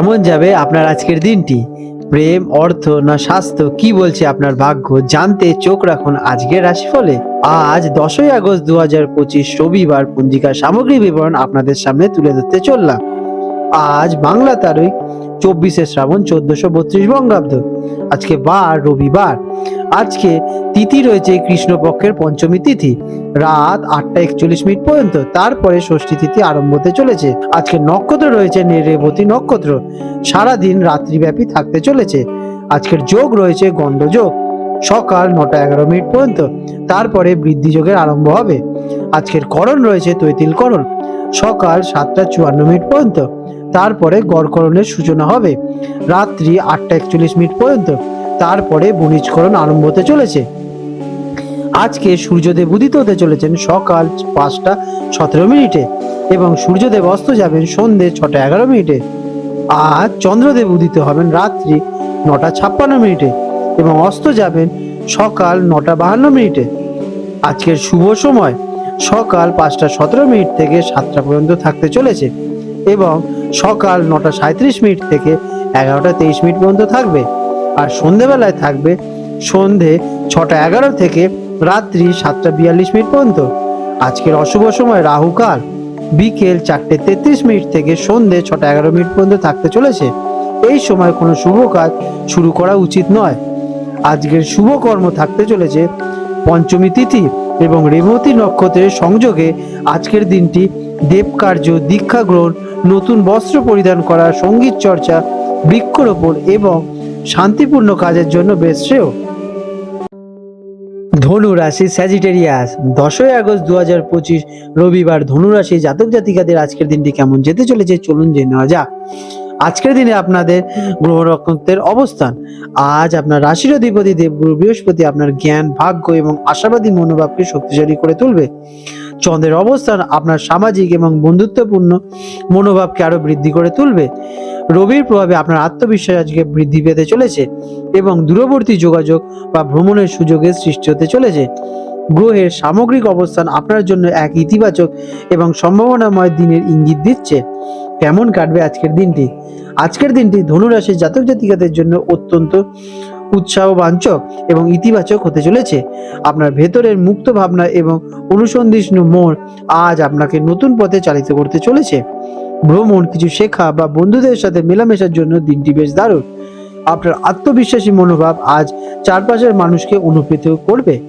কেমন যাবে আপনার আজকের দিনটি? প্রেম, অর্থ না স্বাস্থ্য, কি বলছে আপনার ভাগ্য? জানতে চোখ রাখুন আজকের রাশিফলে। আজ দশই আগস্ট দু হাজার পঁচিশ রবিবার পঞ্জিকার সামগ্রী বিবরণ আপনাদের সামনে তুলে ধরতে চললাম। আজ বাংলা তারিখ, চব্বিশে শ্রাবণ চোদ্দশো বত্রিশ বঙ্গাব্দ। আজকে বার রবিবার। আজকে তিথি রয়েছে কৃষ্ণপক্ষের পঞ্চমী তিথি। রাত আটটা একচল্লিশ মিনিট পর্যন্ত। তারপরে ষষ্ঠী তিথি আরম্ভ হতে চলেছে। আজকে নক্ষত্র রয়েছে রেবতী নক্ষত্র। সারাদিন রাত্রিব্যাপী থাকতে চলেছে। আজকের যোগ রয়েছে গণ্ডযোগ। সকাল নটা এগারো মিনিট পর্যন্ত। তারপরে বৃদ্ধি যোগের আরম্ভ হবে। আজকের করণ রয়েছে তৈতিল করণ। সকাল সাতটা চুয়ান্ন মিনিট পর্যন্ত। তারপরে গড়করণের সূচনা হবে। রাত্রি আটটা একচল্লিশ মিনিট পর্যন্ত। তারপরে বণিজকরণ আরম্ভ হতে চলেছে। আজকে সূর্যদেব উদিত হতে চলেছেন সকাল পাঁচটা সতেরো মিনিটে এবং সূর্যদেব অস্ত যাবেন সন্ধে ছটা এগারো মিনিটে। আজ চন্দ্রদেব উদিত হবেন রাত্রি নটা ছাপ্পান্ন মিনিটে এবং অস্ত যাবেন সকাল নটা বাহান্ন মিনিটে। আজকের শুভ সময় সকাল পাঁচটা সতেরো মিনিট থেকে সাতটা পর্যন্ত থাকতে চলেছে এবং সকাল নটা সাঁত্রিশ মিনিট থেকে এগারোটা তেইশ মিনিট পর্যন্ত থাকবে। আর সন্ধেবেলায় থাকবে সন্ধে ছটা এগারো থেকে রাত্রি সাতটা বিয়াল্লিশ মিনিট পর্যন্ত। আজকের অশুভ সময় রাহুকাল। বিকেল চারটে তেত্রিশ মিনিট থেকে সন্ধে ছটা এগারো মিনিট পর্যন্ত থাকতে চলেছে। এই সময় কোনো শুভ কাজ শুরু করা উচিত নয়। আজকের শুভ কর্ম থাকতে চলেছে। পঞ্চমী তিথি এবং রেবতী নক্ষত্রের সংযোগে আজকের দিনটি দেবকার্য, দীক্ষা গ্রহণ, নতুন বস্ত্র পরিধান করা, সংগীত চর্চা, বৃক্ষরোপণ এবং শান্তিপূর্ণ কাজের জন্য বেশ শ্রেয়। ধনু রাশি স্যাজিটেরিয়াস দশই আগস্ট দু হাজার পঁচিশ, রবিবার ধনু রাশি জাতক জাতিকাদের আজকের দিনটি কেমন যেতে চলেছে চলুন জেনে নেওয়া যাক। আজকের দিনে আপনাদের গ্রহ নক্ষত্রের অবস্থান। আজ আপনার রাশির অধিপতি দেবগুরু বৃহস্পতি আপনার জ্ঞান, ভাগ্য এবং আশাবাদী মনোভাবকে শক্তিশালী করে তুলবে। চন্দ্রের অবস্থান আপনার সামাজিক এবং বন্ধুত্বপূর্ণ মনোভাবকে আরও বৃদ্ধি করে তুলবে। রবির প্রভাবে আপনার আত্মবিশ্বাস আজকে বৃদ্ধি পেতে চলেছে এবং দূরবর্তী যোগাযোগ বা ভ্রমণের সুযোগের সৃষ্টি হতে চলেছে। গ্রহের সামগ্রিক অবস্থান আপনার জন্য এক ইতিবাচক এবং সম্ভাবনাময় দিনের ইঙ্গিত দিচ্ছে। কেমন কাটবে আজকের দিনটি? আজকের দিনটি ধনুরাশির জাতক জাতিকাদের জন্য অত্যন্ত উৎসাহবাঞ্চক এবং ইতিবাচক হতে চলেছে। আপনার ভেতরের মুক্ত ভাবনা এবং অনুসন্ধিষ্ণু মোড় আজ আপনাকে নতুন পথে চালিত করতে চলেছে। ভ্রমণ, কিছু শেখা বা বন্ধুদের সাথে মেলামেশার জন্য দিনটি বেশ দারুণ। আপনার আত্মবিশ্বাসী মনোভাব আজ চারপাশের মানুষকে অনুপ্রেরিত করবে।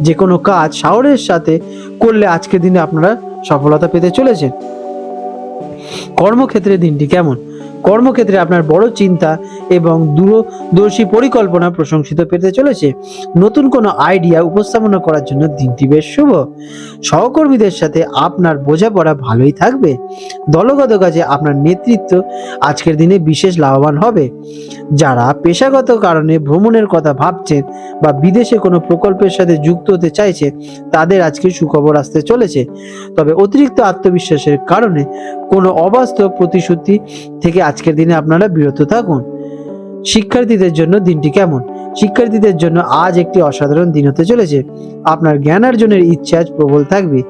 যে কোনো কাজ সাহসের সাথে করলে আজকের দিনে আপনারা সফলতা পেতে চলেছেন। কর্মক্ষেত্রে দিনটি কেমন? কর্মক্ষেত্রে আপনার বড় চিন্তা এবং দূরদর্শী পরিকল্পনা প্রশংসিত পেতে চলেছে। নতুন কোনো আইডিয়া উপস্থাপনা করার জন্য দিনটি বেশ শুভ। সহকর্মীদের সাথে আপনার বোঝাপড়া ভালোই থাকবে। দলগত কাজে আপনার নেতৃত্ব আজকের দিনে বিশেষ লাভবান হবে। যারা পেশাগত কারণে ভ্রমণের কথা ভাবছেন বা বিদেশে কোনো প্রকল্পের সাথে যুক্ত হতে চাইছে তাদের আজকে সুখবর আসতে চলেছে। তবে অতিরিক্ত আত্মবিশ্বাসের কারণে কোনো অবাস্তব প্রতিশ্রুতি থেকে আজকের দিনে আপনারা বিরত থাকুন। শিক্ষার্থীদের জন্য দিনটি কেমন? শিক্ষার্থীদের জন্য আজ একটি অসাধারণ দিন হতে চলেছে। আপনার জ্ঞান অর্জনের ইচ্ছে আজ প্রবল থাকবে।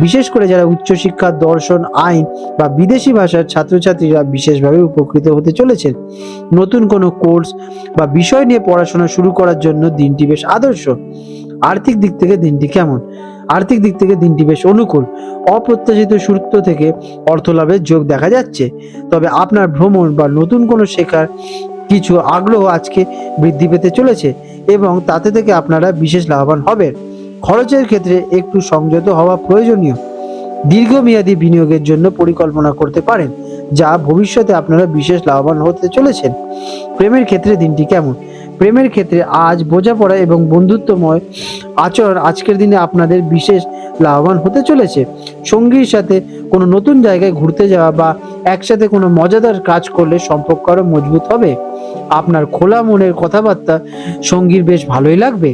বিশেষ করে যারা উচ্চশিক্ষা, দর্শন, আইন বা বিদেশি ভাষার ছাত্রছাত্রীরা বিশেষভাবে উপকৃত হতে চলেছেন। নতুন কোনো কোর্স বা বিষয় নিয়ে পড়াশোনা শুরু করার জন্য দিনটি বেশ আদর্শ। আর্থিক দিক থেকে দিনটি কেমন? আর্থিক দিক থেকে দিনটি বেশ অনুকূল। অপ্রত্যাশিত সূত্র থেকে অর্থ লাভের যোগ দেখা যাচ্ছে। তবে আপনার ভ্রমণ বা নতুন কোনো শেখার কিছু আগ্রহ আজকে বৃদ্ধি পেতে চলেছে এবং তাতে থেকে আপনারা বিশেষ লাভবান হবেন। খরচের ক্ষেত্রে একটু সংযত হওয়া প্রয়োজনীয়। দীর্ঘমেয়াদী বিনিয়োগের জন্য পরিকল্পনা করতে পারেন, যা ভবিষ্যতে আপনারা বিশেষ লাভবান হতে চলেছেন। প্রেমের ক্ষেত্রে দিনটি কেমন? প্রেমের ক্ষেত্রে আজ বোঝাপড়া এবং বন্ধুত্বময় আচরণ আজকের দিনে আপনাদের বিশেষ লাভবান হতে চলেছে। সঙ্গীর সাথে কোনো নতুন জায়গায় ঘুরতে যাওয়া বা একসাথে কোনো মজাদার কাজ করলে সম্পর্ক আরও মজবুত হবে। আপনার খোলা মনের কথাবার্তা সঙ্গীর বেশ ভালোই লাগবে।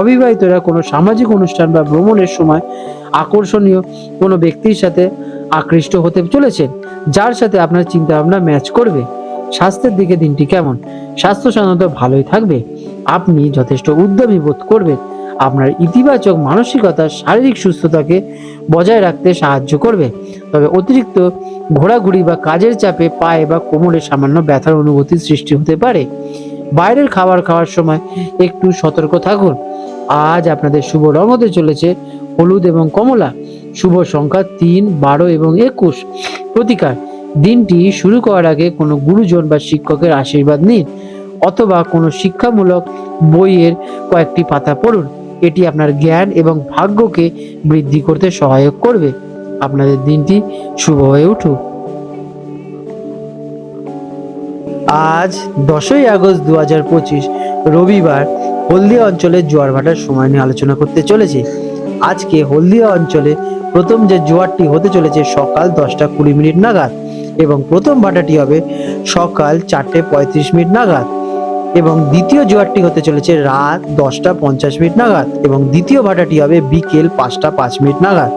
অবিবাহিতরা কোনো সামাজিক অনুষ্ঠান বা ভ্রমণের সময় আকর্ষণীয় কোনো ব্যক্তির সাথে আকৃষ্ট হতে চলেছেন, যার সাথে আপনার চিন্তা ভাবনা ম্যাচ করবে। স্বাস্থ্যের দিকে দিনটি কেমন? স্বাস্থ্য সাধারণত ভালোই থাকবে? আপনি যথেষ্ট উদ্যমী বোধ করবেন। আপনার ইতিবাচক মানসিকতা শারীরিক সুস্থতাকে বজায় রাখতে সাহায্য করবে। তবে অতিরিক্ত ঘোরাঘুরি বা কাজের চাপে পায়ে বা কোমরে সামান্য ব্যথার অনুভূতির সৃষ্টি হতে পারে। বাইরের খাবার খাওয়ার সময় একটু সতর্ক থাকুন। আজ আপনাদের শুভ রং হতে চলেছে হলুদ এবং কমলা। শুভ সংখ্যা তিন, বারো এবং একুশ। প্রতিকার দিনটি শুরু করার আগে কোনো গুরুজন বা শিক্ষকের আশীর্বাদ নিন, অথবা কোনো শিক্ষামূলক বইয়ের কয়েকটি পাতা পড়ুন। এটি আপনার জ্ঞান এবং ভাগ্যকে বৃদ্ধি করতে সহায়ক করবে। আপনাদের দিনটি শুভ হয়ে উঠুক। আজ দশই আগস্ট দু হাজার পঁচিশ, রবিবার হলদিয়া অঞ্চলে জোয়ার ভাটার সময় নিয়ে আলোচনা করতে চলেছে। আজকে হলদিয়া অঞ্চলে প্রথম যে জোয়ারটি হতে চলেছে সকাল দশটা কুড়ি মিনিট নাগাদ। এবং প্রথম ভাটাটি হবে সকাল চারটে পঁয়ত্রিশ মিনিট নাগাদ। এবং দ্বিতীয় জোয়ারটি হতে চলেছে রাত দশটা পঞ্চাশ মিনিট নাগাদ এবং দ্বিতীয় ভাটাটি হবে বিকেল পাঁচটা পাঁচ মিনিট নাগাদ।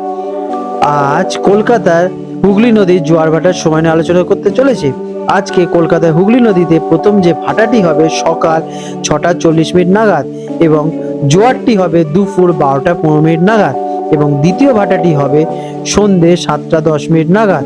আজ কলকাতার হুগলি নদীর জোয়ার ভাটার সময় নিয়ে আলোচনা করতে চলেছে। আজকে কলকাতায় হুগলি নদীতে প্রথম যে ভাটাটি হবে সকাল ছটা চল্লিশ মিনিট নাগাদ এবং জোয়ারটি হবে দুপুর বারোটা পনেরো মিনিট নাগাদ এবং দ্বিতীয় ভাটাটি হবে সন্ধে সাতটা দশ মিনিট নাগাদ।